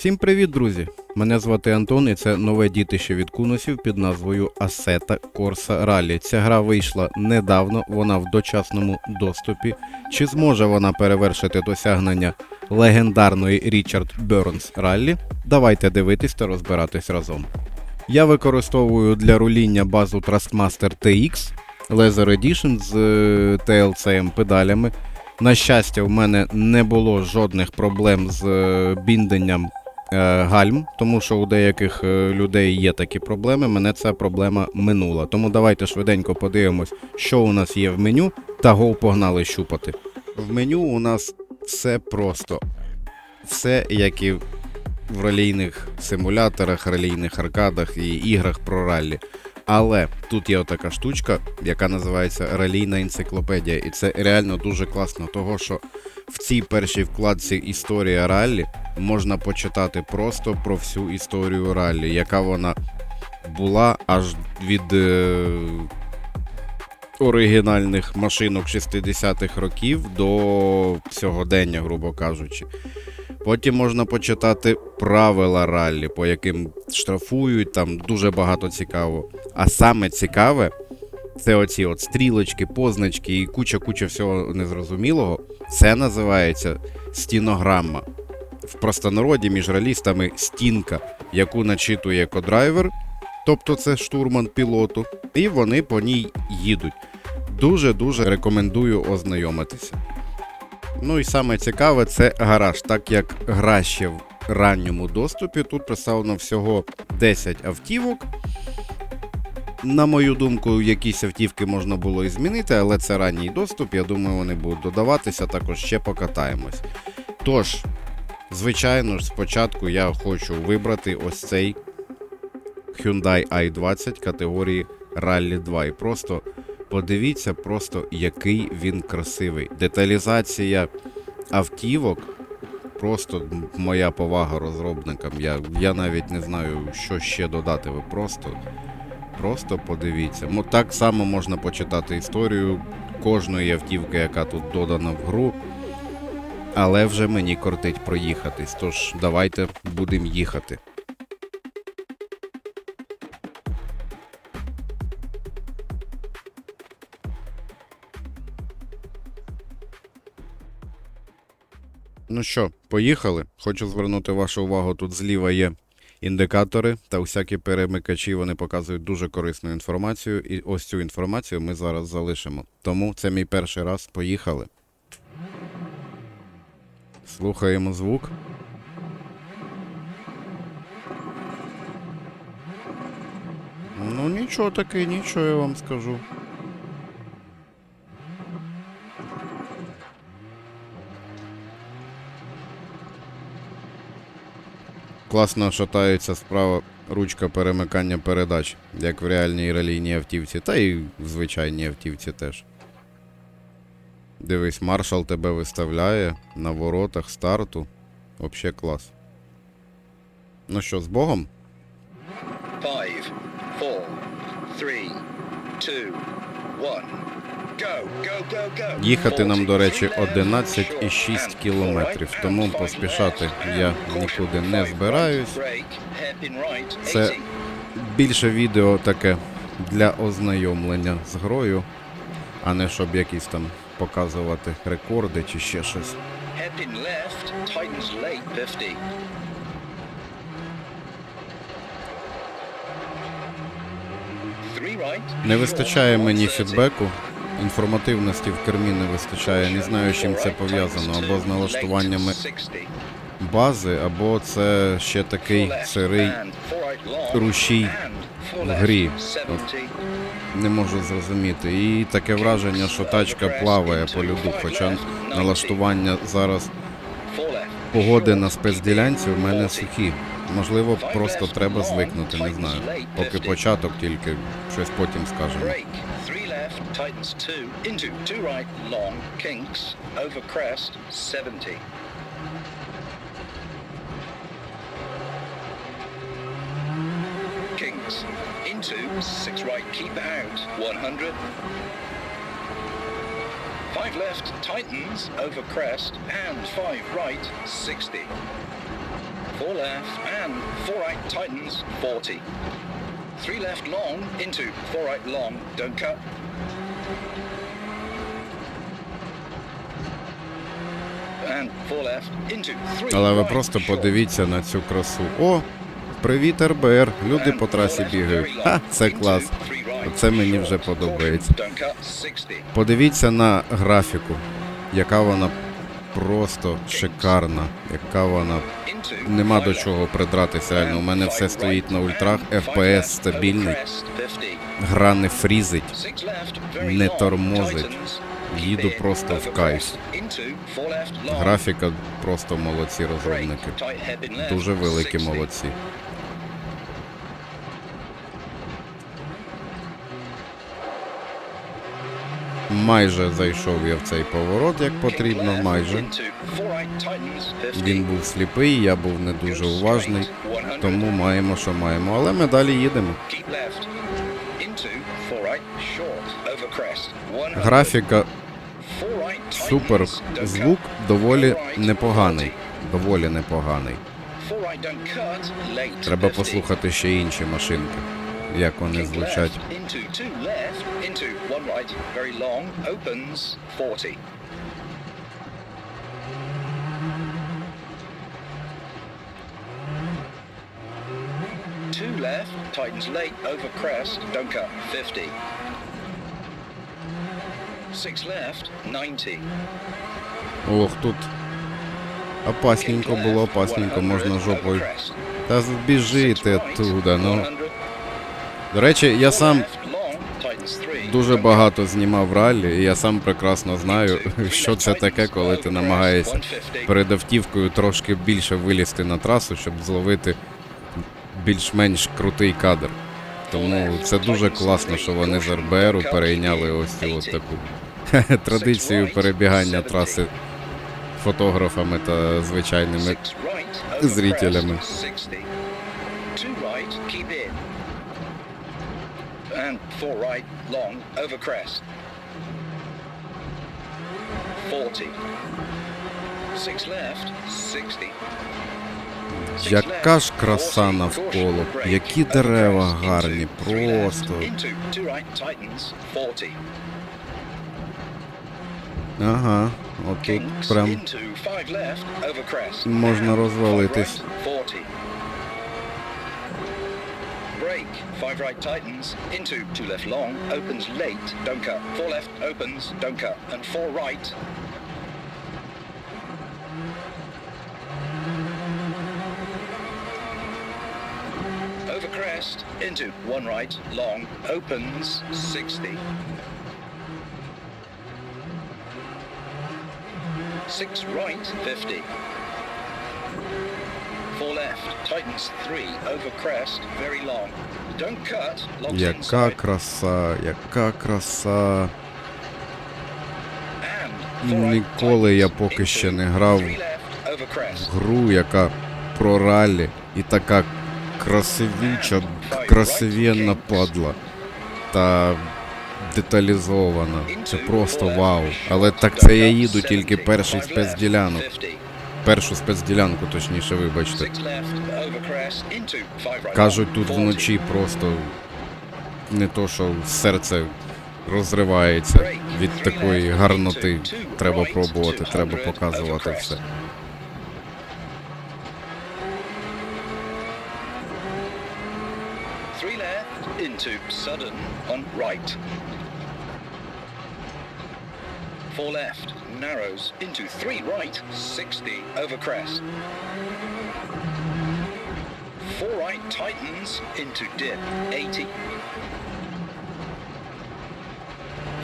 Всім привіт, друзі! Мене звати Антон, і це нове дітище від кунусів під назвою Assetto Corsa Rally. Ця гра вийшла недавно, вона в дочасному доступі. Чи зможе вона перевершити досягнення легендарної Річард Бернс Раллі? Давайте дивитись та розбиратись разом. Я використовую для руління базу Trustmaster TX Leather Edition з е, TLC педалями. На щастя, в мене не було жодних проблем з е, бінденням гальм, тому що у деяких е, людей є такі проблеми. Мене ця проблема минула. Тому давайте швиденько подивимось, що у нас є в меню, та гол погнали щупати. В меню у нас все просто. Все, як і в ралійних симуляторах, ралійних аркадах і іграх про раллі. Але тут є отака штучка, яка називається Ралійна енциклопедія. І це реально дуже класно, того що в цій першій вкладці Історія раллі можна почитати просто про всю історію раллі, яка вона була аж від е, оригінальних машинок 60-х років до сьогодення, грубо кажучи. Потім можна почитати правила раллі, по яким штрафують, там дуже багато цікаво. А саме цікаве це оці от стрілочки, позначки і куча-куча всього незрозумілого. Це називається стінограма. В простонароді між ралістами стінка, яку начитує кодрайвер, тобто це штурман пілоту, і вони по ній їдуть. Дуже-дуже рекомендую ознайомитися. Ну і саме цікаве це гараж, так як гра ще в ранньому доступі. Тут представлено всього 10 автівок. На мою думку, якісь автівки можна було і змінити, але це ранній доступ. Я думаю, вони будуть додаватися, також ще покатаємось. Тож, звичайно ж, спочатку я хочу вибрати ось цей Hyundai i20 категорії Rally 2. І просто подивіться, просто який він красивий. Деталізація автівок. Просто моя повага розробникам. Я, я навіть не знаю, що ще додати. Ви просто, просто подивіться. Мо так само можна почитати історію кожної автівки, яка тут додана в гру. Але вже мені кортить проїхатись. Тож давайте будемо їхати. Ну що, поїхали. Хочу звернути вашу увагу, тут зліва є індикатори та всякі перемикачі. Вони показують дуже корисну інформацію. І ось цю інформацію ми зараз залишимо. Тому це мій перший раз. Поїхали. Слухаємо звук. Ну нічого таки, нічого я вам скажу. Класно шатається справа ручка перемикання передач, як в реальній ралійній автівці, та й в звичайній автівці теж. Дивись, маршал тебе виставляє на воротах старту. Вообще клас. Ну що, з Богом? Five, four, three, two, one. Go, go, go, go. Їхати нам, до речі, 11,6 кілометрів, тому поспішати я нікуди не збираюсь. Це більше відео таке для ознайомлення з грою, а не щоб якісь там показувати рекорди чи ще щось. Left, tightens late 50. Не вистачає мені фідбеку, інформативності в кермі не вистачає. Не знаю, з чим це пов'язано, або з налаштуваннями бази, або це ще такий сирий рушій в грі. Не можу зрозуміти. І таке враження, що тачка плаває по льоду, хоча налаштування зараз погоди на спецділянці в мене сухі. Можливо, просто треба звикнути, не знаю. Поки початок тільки щось потім скажемо. Tightens two, into two right, long, kinks, over crest, 70. into six right, keep out, 100. Five left, tightens, over crest, and five right, 60. four left, and four right tightens, 40. Three left long, into four right long, don't cut. And four left, into three Але ви right, просто short. подивіться на цю красу. О, привіт, РБР. Люди по трасі бігають. Ха, це клас. Оце мені вже подобається. Caution, don't cut, 60. Подивіться на графіку, яка вона просто шикарна, яка вона нема до чого придратися. Реально, у мене все стоїть на ультрах, FPS стабільний, гра не фрізить, не тормозить. Їду просто в кайф. Графіка просто молодці розробники. Дуже великі молодці. Майже зайшов я в цей поворот як потрібно, майже. Він був сліпий, я був не дуже уважний, тому маємо, що маємо. Але ми далі їдемо. Графіка супер, звук доволі непоганий. Доволі непоганий. Треба послухати ще інші машинки, як вони звучать. Into two left, into one right, very long, opens 40. Two left, tightens late, over crest, don't cut, 50. Six left, 90. Ох, тут опасненько Kink було, left, опасненько, 100, можна over жопою. crest. Та Six збіжити right, оттуда. Ну 100. До речі, я сам дуже багато знімав раллі, і я сам прекрасно знаю, що це таке, коли ти намагаєшся перед автівкою трошки більше вилізти на трасу, щоб зловити більш-менш крутий кадр. Тому це дуже класно, що вони з РБРу перейняли ось цю от таку традицію перебігання траси фотографами та звичайними зрителями. crest, 60. Two right, keep in. And four right, long, over crest. 40. Six left, 60. Six Яка ж краса 40, навколо, які дерева гарні, просто. Into, two right, tightens, 40. Ага, отут прям можна розвалитись. Five right, 40. Brake, five right tightens, into two left long, opens late, don't cut. Four left opens, don't cut. And four right. Over crest, into one right, long, opens 60. Six right, 50. Яка краса, яка краса. Ніколи я поки ще не грав crest. гру, яка про раллі і така красивюча, красивенна падла та деталізована. Це просто вау. Але так це я їду тільки перший спецділянок. Першу спецділянку, точніше, вибачте. Кажуть, тут вночі просто не то, що серце розривається від такої гарноти. Треба пробувати, треба показувати все. Into sudden on right. Four left narrows into three right 60 over crest. Four right tightens into dip 80.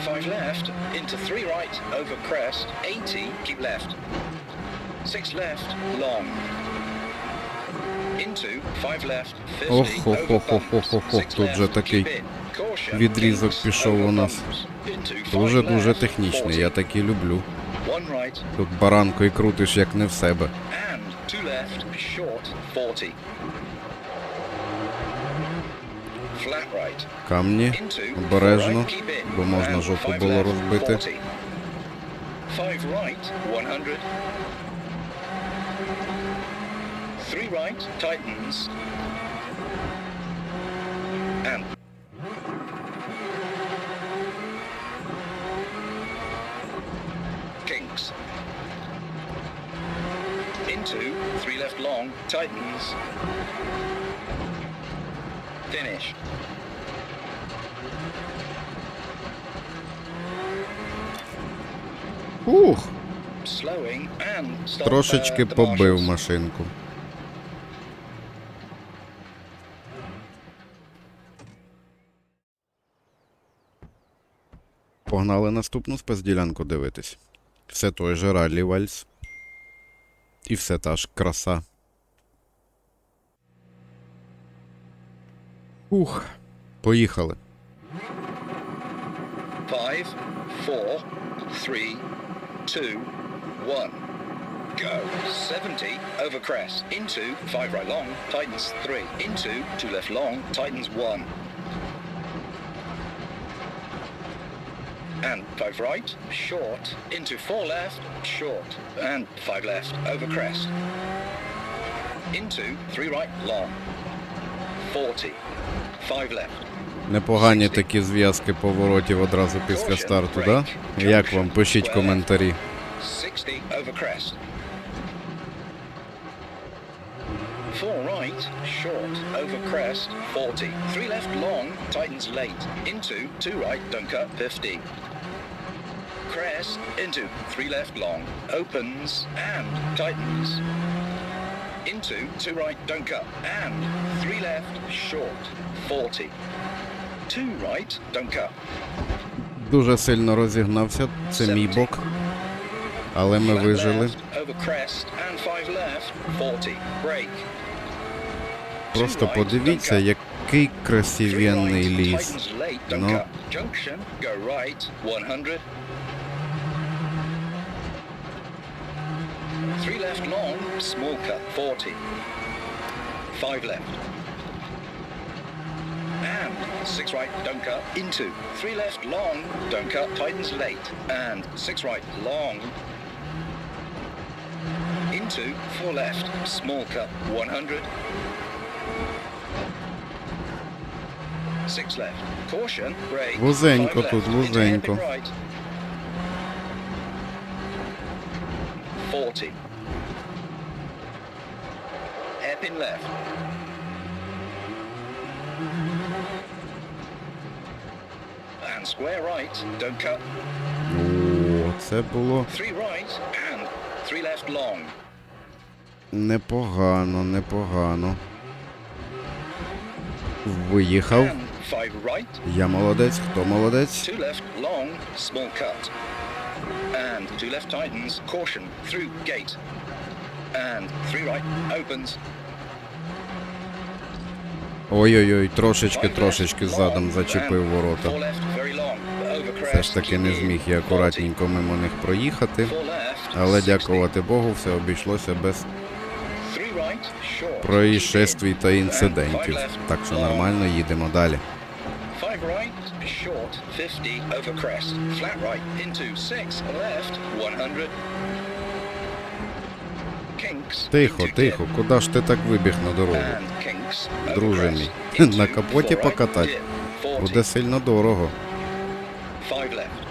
Five left into three right over crest 80 keep left. Six left long. Into five left 50 Ох, ох, over ох, ох, bumps. ох, ох, Six тут же left, такий keep in. Caution, відрізок пішов у нас. Дуже-дуже технічний, 40. я такі люблю. Тут баранкою крутиш як не в себе. and two left, short 40. Flat right. Камні обережно, бо можна жопу було розбити. Tightens. Finish. Ух, трошечки uh, побив машинку. Погнали наступну спецділянку дивитись. Все той же раллі вальс. І все та ж краса. Ух. Поїхали. Five, four, three, two, one. Go. 70 over crest. Into five right long, tightens three. Into two left long, tightens one. And five right, short. Into four left, short. And five left, over crest. Into three right, long. 40. Непогані такі зв'язки поворотів одразу після старту, да? Як вам? Пишіть коментарі. 60 over crest. Four right, short, over crest, 40. Three left long, tightens late. Into, two right, don't cut, 50. Crest, into, three left long, opens, and tightens. Into, two right, don't cut, and three left, short, 40. Two right, don't cut. Дуже сильно розігнався. Це мій бок. Але ми вижили. left, over crest, and five left, 40. Break. Просто подивіться, який красивенний ліс. Ну. Three left long, small cut 40. Five left. And six right, don't cut, into. Three left long, don't cut, tightens late. And six right, long. Into, four left, small cut 100. Six left. Caution, Break. Wózeńko tu, 40. Hairpin left. And square right, don't cut. О, це було Three right and three left long. непогано, непогано. Виїхав. And five right, Я молодець, хто молодець? two left long, small cut. And two left tightens, caution, through gate. And three right, opens. Ой-ой-ой, трошечки, трошечки задом зачепив ворота. Все ж таки не зміг я акуратненько мимо них проїхати. Але дякувати Богу, все обійшлося без происшествій та інцидентів. Так що нормально їдемо далі. Five right, short, 50 over crest. Flat right, into six, left, 100. Kinks. Тихо, тихо, куди ж ти так вибіг на дорогу? And kinks. over Друже crest. мій, Into на капоті four right, покатать dip, 40. Буде сильно дорого. Five left.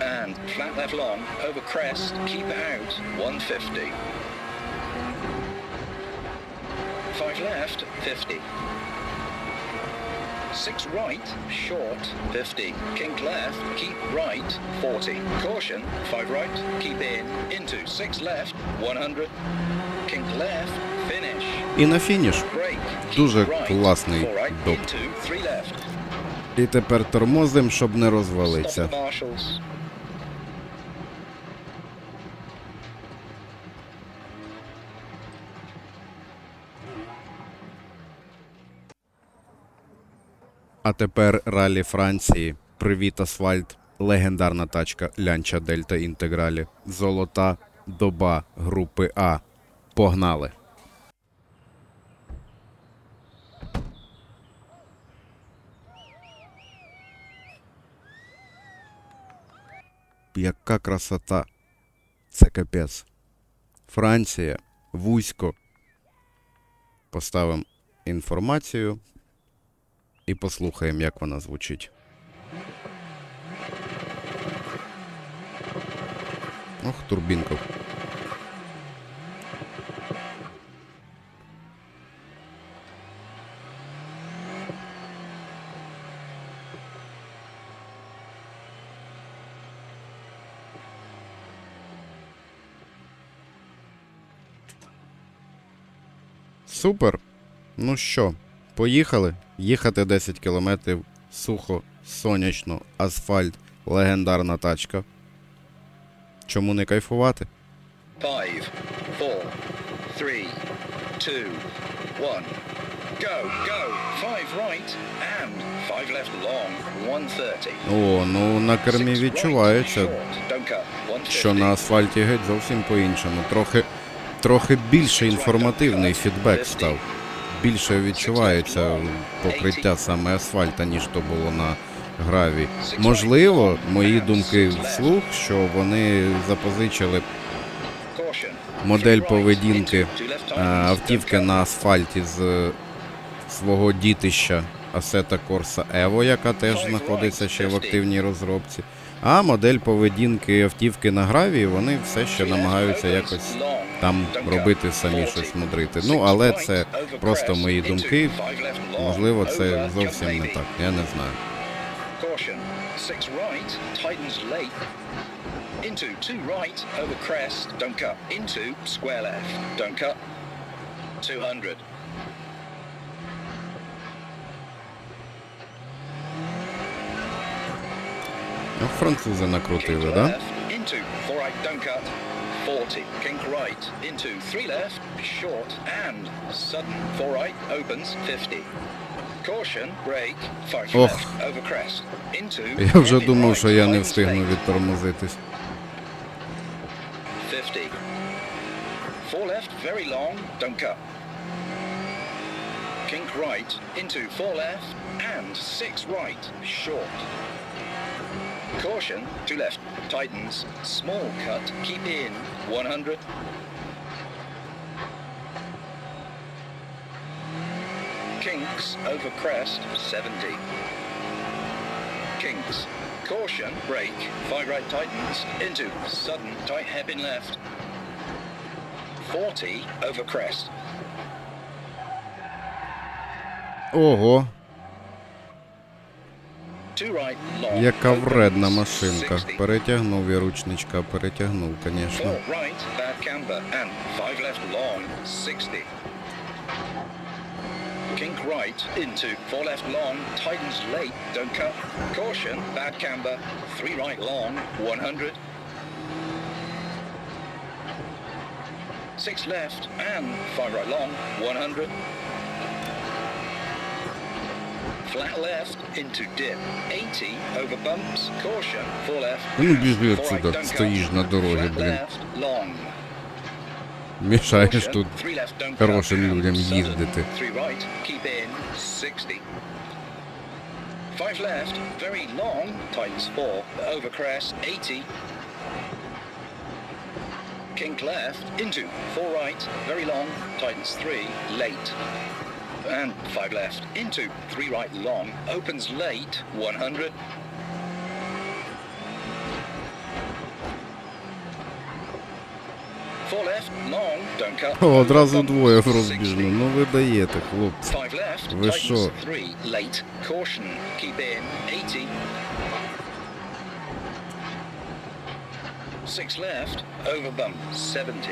And flat left long, over crest, keep out, 150. Five left, 50. Six right, short, 50. Kink left, keep right, 40. Caution, five right, keep in, into six left, 100. Kink left, finish. І на фініш. Дуже класний доп. І тепер тормозим, щоб не Stop розвалиться. А тепер ралі Франції. Привіт, асфальт. Легендарна тачка Лянча Дельта Інтегралі. Золота доба групи А. Погнали! Яка красота. Це капець. Франція вузько. Поставимо інформацію і послухаємо, як вона звучить. Ох, турбінка. Супер. Ну що, поїхали? Їхати 10 кілометрів, сухо, сонячно, асфальт, легендарна тачка. Чому не кайфувати? Five, four, three, two, one. Go, go. Five right and five left long. 130. О, ну на кермі відчувається, short. Don't cut. 150. що на асфальті геть зовсім по-іншому. Трохи, трохи більше інформативний фідбек став. Більше відчувається покриття саме асфальта, ніж то було на граві. Можливо, мої думки вслух, що вони запозичили модель поведінки е, автівки на асфальті з свого дітища Assetto Corsa Evo, яка теж знаходиться ще в активній розробці. А модель поведінки автівки на гравії вони все ще намагаються якось там робити самі 40. щось мудрити. Ну, але це просто мої думки. Можливо, це зовсім не так. Я не знаю. Into two right, over crest, don't cut. Into square left, don't cut. 200. Ну, французи накрутили, Kink да? left, into four right, don't cut. 40. Kink right, into three left, short, and sudden. Four right, opens, 50. Caution, brake, five Ох. left, over crest. Into. Я вже думав, right, що я не встигну відтормозитись. 50. Four left, very long, don't cut. Kink right, into four left, and six right, short. Caution, two left, tightens, small cut, keep in, 100. Kinks, over crest, 70. Kinks. Caution, brake, five right tightens, into sudden tight hairpin left. 40 over crest. Ого, Two right long. яка вредна машинка. Перетягнув я ручничка, перетягнув, звісно. Four right, bad camber, and five left long, 60. Kink right into four left long, tightens late, don't cut. Caution, bad camber, three right long, 100. Six left and five right long, 100. Flat left into dip, 80 over bumps, caution, four left. Ну, and біжи four right, отсюда, don't cut. стоїш на дорозі, Flat блін. left, long. Мішаєш Caution, тут three left, don't хорошим cut. людям Sudden, їздити. Three right, keep in, 60. Five left, very long, tightens four, over crest, 80. Kink left, into four right, very long, tightens three, late. And five left, into three right long, opens late, 100. Four left, long, don't cut. О, одразу Bumps, двоє в 60. розбіжну. Ну ви даєте, хлопці. Five left, Ви tightens що? three, late, caution, keep in, 80. Six left, over bump, 70.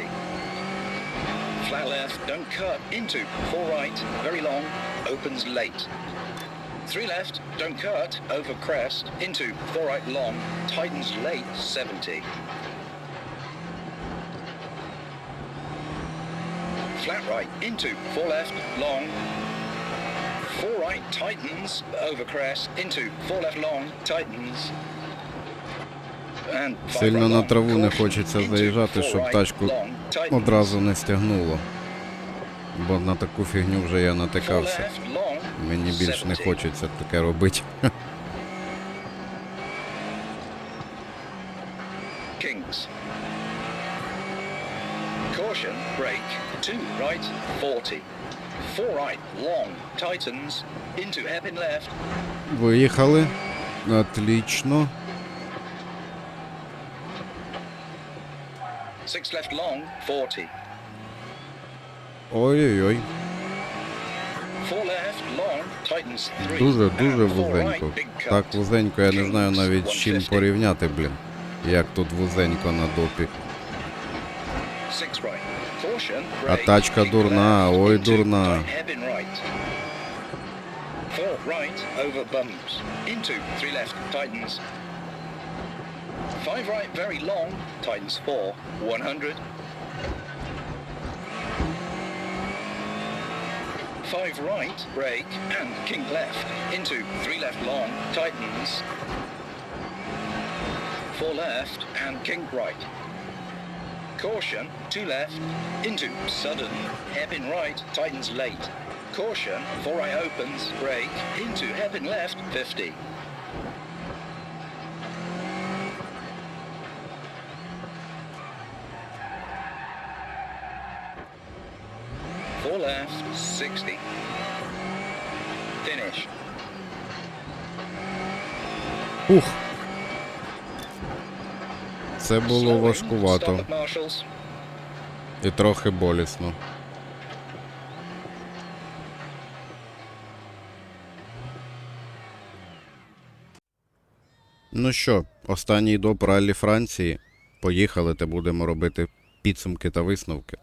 Flat left, don't cut, into, four right, very long, opens late. Three left, don't cut, over crest, into, four right. Long, tightens late, 70. Flat right, into, four left, long, Four right. Tightens. Over crest. Into. Four left. Long. Tightens. Сильно на траву не хочеться заїжджати, щоб тачку одразу не стягнуло. Бо на таку фігню вже я натикався. Мені більш не хочеться таке робити. Caution, brake, two right, 40. Four right, long, tightens, into hairpin left, Виїхали. Отлично. Six left long, 40. Ой-ой-ой. Four left, long, tightens, three. Дуже, дуже вузенько. Так вузенько, я не знаю навіть з чим порівняти, блін. Як тут вузенько на допі. А тачка дурна, ой, дурна. Five right, very long, tightens four, 100. Five right, brake, and kink left, into three left long, tightens. Four left, and kink right. Caution, two left, into sudden, hairpin right, tightens late. Caution, four right opens, brake, into hairpin left, 50. Four left, 60. Finish. Ух. Це було важкувато і трохи болісно. Ну що, останній доп раллі Франції. Поїхали та будемо робити підсумки та висновки.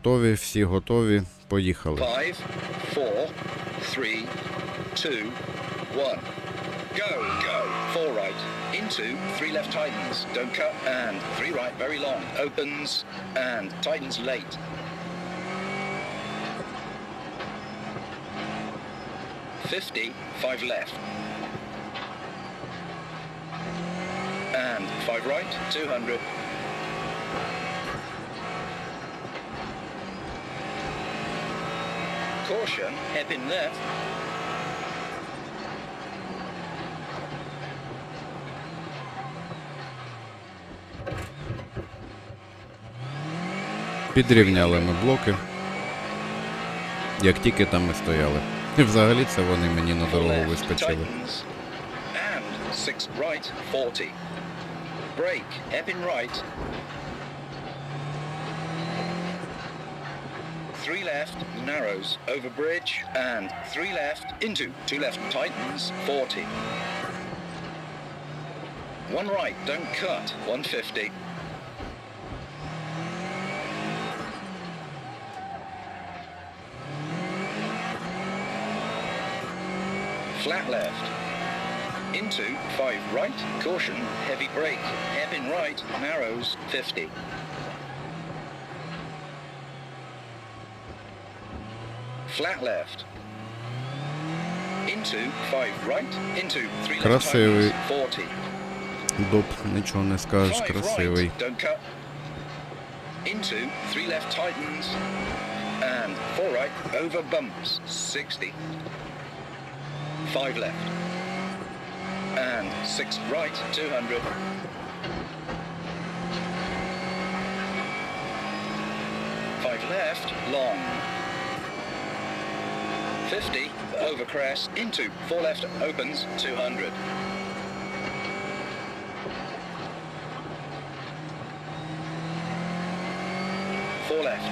готові, всі готові. Поїхали. 5, 4, 3, 2, 1. Go, go. 4 right, into, 3 left tightens. Don't cut and 3 right very long. Opens and tightens late. Fifty, five left. And five right, 200, Caution, hep in left. Підрівняли ми блоки, як тільки там ми стояли. І взагалі це вони мені на дорогу вискочили. Break, hep right. Three left, narrows, over bridge, and three left, into two left, tightens, 40. One right, don't cut, 150. Flat left. Into five right, caution, heavy brake, hairpin right, narrows, 50. Flat left. Into five right, into three left Красивий. tightens, 40. Доп, нічого не скажеш, Five красивий. right, don't cut. Into three left tightens. And four right, over bumps, 60. Five left. And six right, 200. Five left, long. 50, over crest, into four left, opens, 200. Four left.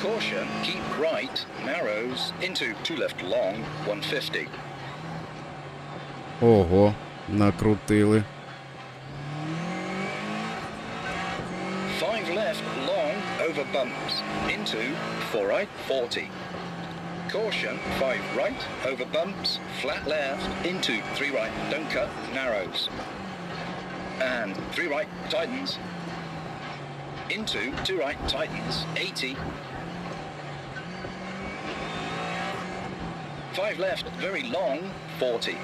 Caution, keep right, narrows, into two left long, 150. Ого, накрутили. Bumps, into four right, 40. Caution, five right, over bumps, flat left, into three right, don't cut, narrows. And three right, tightens. into two right tightens 80. Five left, very long 40.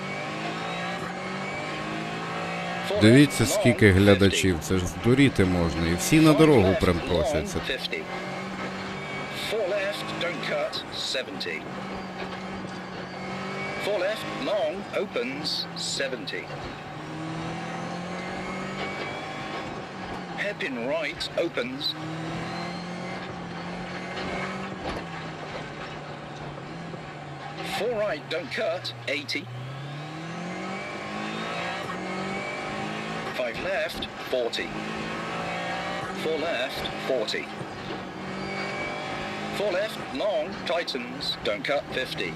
Дивіться, скільки глядачів, це ж здуріти можна. І всі на дорогу прям просяться. 50. Four left, don't cut, 70. Four left, long, opens, 70. Hairpin right, opens. Four right, don't cut, 80. Left, 40. Four left, 40. Four left, long, tightens, don't cut, 50.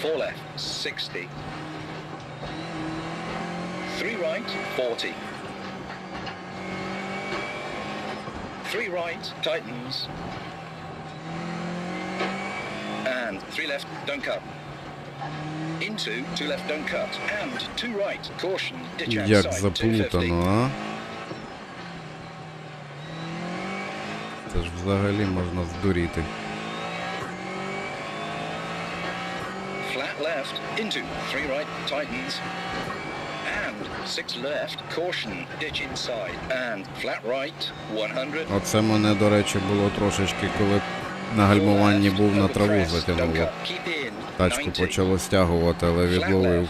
Four left, 60. Three right, 40. Three right, tightens. And three left, don't cut. Як outside, 250. заплутано, а? Це ж взагалі можна здуріти. Flat left, into, three right, tightens. And six left, caution, ditch inside. And flat right, 100. Оце мене, до речі, було трошечки, коли на гальмуванні був на траву затягнуло. Тачку почало стягувати, але відловив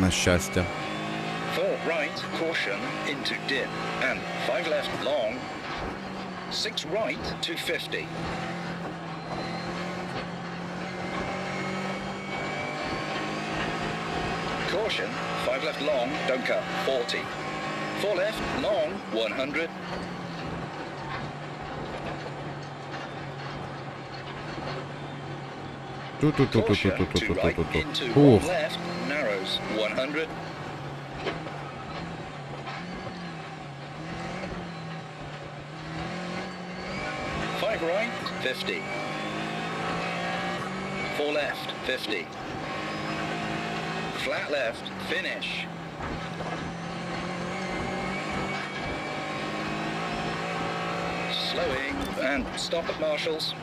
на щастя. Four right, caution, into dip. And five left, long. Six right, 250. Caution, five left, long, don't cut, 40. Four left, long, 100. Caution, two right, Ту-ту-ту-ту-ту-ту-ту-ту. into Ух, one left, narrows, 100. Five right, 50. Four left, 50. Flat left, finish. Slowing and stop at Marshalls.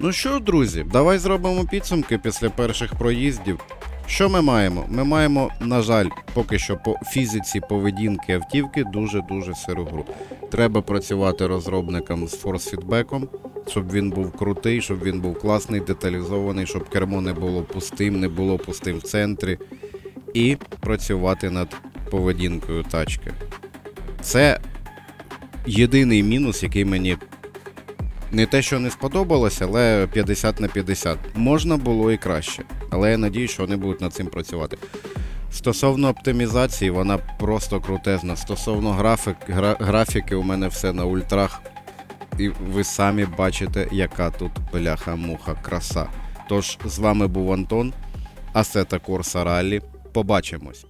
Ну що, друзі, давай зробимо підсумки після перших проїздів. Що ми маємо? Ми маємо, на жаль, поки що по фізиці поведінки автівки дуже-дуже сиру гру. Треба працювати розробникам з форс-фідбеком, щоб він був крутий, щоб він був класний, деталізований, щоб кермо не було пустим, не було пустим в центрі. І працювати над поведінкою тачки. Це єдиний мінус, який мені не те, що не сподобалося, але 50 на 50. Можна було і краще. Але я надію, що вони будуть над цим працювати. Стосовно оптимізації, вона просто крутезна. Стосовно графік, гра, графіки, у мене все на ультрах. І ви самі бачите, яка тут бляха-муха краса. Тож з вами був Антон, Асета Корса Раллі. Побачимось.